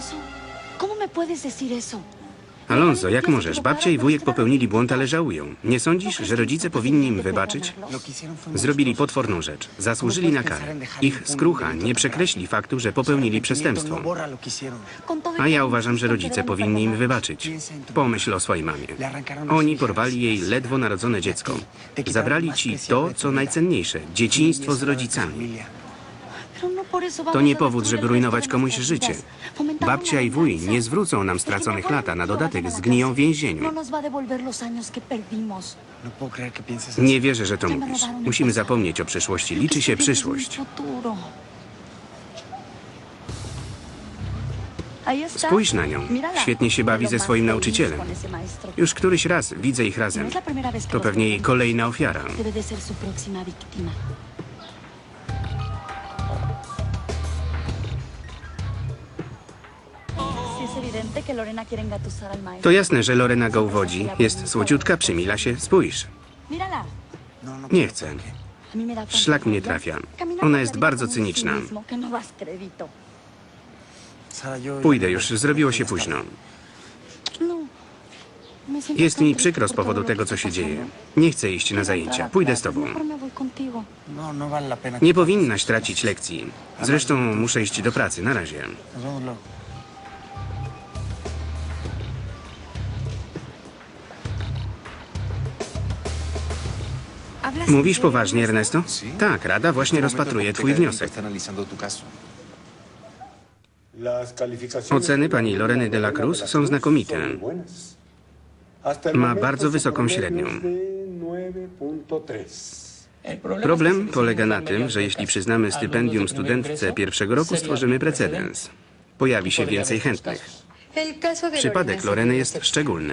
Alonso, ¿cómo me puedes decir eso? Alonso, jak możesz? Babcia i wujek popełnili błąd, ale żałują. Nie sądzisz, że rodzice powinni im wybaczyć? Zrobili potworną rzecz. Zasłużyli na karę. Ich skrucha nie przekreśli faktu, że popełnili przestępstwo. A ja uważam, że rodzice powinni im wybaczyć. Pomyśl o swojej mamie. Oni porwali jej ledwo narodzone dziecko. Zabrali ci to, co najcenniejsze dzieciństwo z rodzicami. To nie powód, żeby rujnować komuś życie. Babcia i wuj nie zwrócą nam straconych lat, a na dodatek zgniją w więzieniu. No. Nie wierzę, że to mówisz. Musimy zapomnieć o przeszłości. Liczy się przyszłość. Spójrz na nią. Świetnie się bawi ze swoim nauczycielem. Już któryś raz widzę ich razem. To pewnie jej kolejna ofiara. To jasne, że Lorena go uwodzi. Jest słodziutka, przymila się. Spójrz. Nie chcę. A mí me da tanta Szlak mnie trafia. Ona jest bardzo cyniczna. no. Pójdę już, zrobiło się późno. No. Jest mi przykro z powodu tego, co się dzieje. Nie chcę iść na zajęcia. Pójdę z tobą. Nie powinnaś tracić lekcji. Zresztą muszę iść do pracy. Na razie. Mówisz poważnie, Ernesto? Tak, Rada właśnie rozpatruje twój wniosek. Oceny pani Loreny de la Cruz są znakomite. Ma bardzo wysoką średnią. Problem polega na tym, że jeśli przyznamy stypendium studentce pierwszego roku, stworzymy precedens. Pojawi się więcej chętnych. Przypadek Loreny jest szczególny.